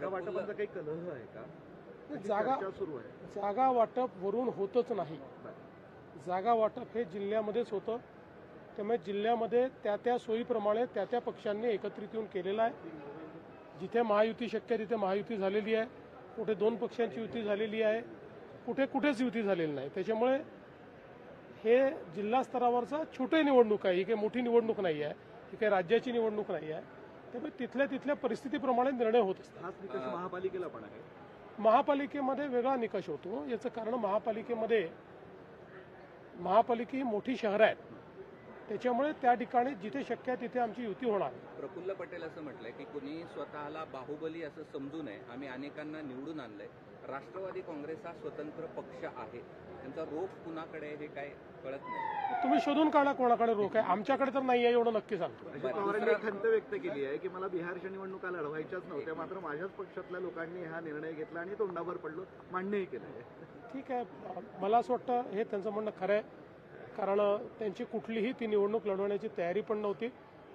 जागा वाटपांचा काही कलह आहे का? जागा सुरू आहे. जागा वाटप वरून होतच नाही. जागा वाटप हे जिल्ह्यामध्येच होतं. त्यामुळे जिल्ह्यामध्ये त्या त्या सोयीप्रमाणे त्या त्या पक्षांनी एकत्रित येऊन केलेलं आहे. जिथे महायुती शक्य आहे तिथे महायुती झालेली आहे. कुठे दोन पक्षांची युती झालेली आहे. कुठे कुठेच युती झालेली नाही. त्याच्यामुळे हे जिल्हा स्तरावरचा छोटी निवडणूक आहे. ही काही मोठी निवडणूक नाही आहे. ही काही राज्याची निवडणूक नाही आहे. त्यामुळे तिथल्या तिथल्या परिस्थितीप्रमाणे निर्णय होत असतात. हाच निकष महापालिकेला पण आहे. महापालिकेमध्ये वेगळा निकष होतो. याचं कारण महापालिकेमध्ये महापालिका ही मोठी शहरं आहेत. त्याच्यामुळे त्या ठिकाणी जिथे शक्य आहे तिथे आमची युती होणार. प्रफुल्ल पटेल असं म्हटलंय की कुणी स्वतःला बाहुबली असं समजू नये आम्ही अनेकांना निवडून आणलंय. राष्ट्रवादी काँग्रेस हा स्वतंत्र पक्ष आहे. त्यांचा रोख कुणाकडे आहे हे काय कळत नाही. तुम्ही शोधून काढा कोणाकडे रोख आहे. आमच्याकडे तर नाही आहे एवढं नक्की सांगतो. अजित पवारांनी खंत व्यक्त केली आहे की मला बिहारच्या निवडणुका लढवायच्याच नव्हत्या मात्र माझ्याच पक्षातल्या लोकांनी हा निर्णय घेतला आणि तोंडावर पडलो मान्यही केलं आहे. ठीक आहे. मला असं वाटतं हे त्यांचं म्हणणं खरं आहे. कारण त्यांची कुठलीही ती निवडणूक लढवण्याची तयारी पण नव्हती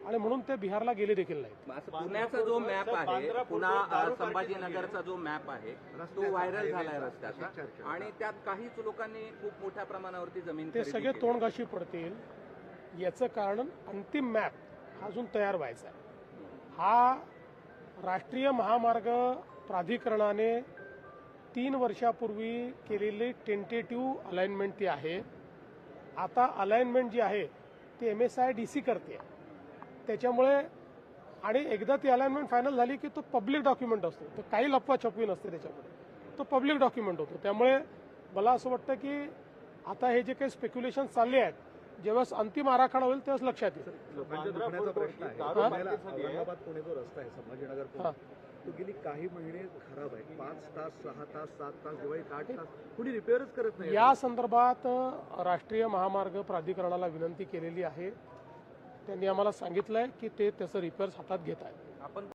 आणि म्हणून ते बिहारला गेले देखील असं पुण्याचा जो मॅप आहे पुन्हा संभाजीनगरचा जो मॅप आहे तो व्हायरल झालाय रस्त्याचा. आणि त्यात काहीच लोकांनी खूप मोठ्या प्रमाणावरती जमीन ते सगळे केली. तोंडघाशी पडतील. याचं कारण अंतिम मॅप हा अजून तयार व्हायचा आहे. हा राष्ट्रीय महामार्ग प्राधिकरणाने तीन वर्षापूर्वी केलेली टेंटेटिव्ह अलाइनमेंट ती आहे. आता अलाइनमेंट जी आहे ती M S I D C करते. त्याच्यामुळे आणि एकदा ती अलाइनमेंट फायनल झाली की तो पब्लिक डॉक्युमेंट असतो. तर काही लपवाछपवी नसते त्याच्यामध्ये. तो पब्लिक डॉक्युमेंट होतो. त्यामुळे मला असं वाटतं की आता हे जे काही स्पेक्युलेशन चालले आहेत जेव्हा अंतिम आराखडा होईल तेव्हाच लक्षात येईल. तो गेली काही महिने खराब आहे. पाच तास सहा तास सात तास दिवाळीत आठ तास कुणी रिपेअरच करत नाही. या संदर्भात राष्ट्रीय महामार्ग प्राधिकरणाला विनंती केलेली आहे. त्यांनी आम्हाला सांगितलंय की ते त्याचं रिपेअर्स हातात घेत आहेत. आपण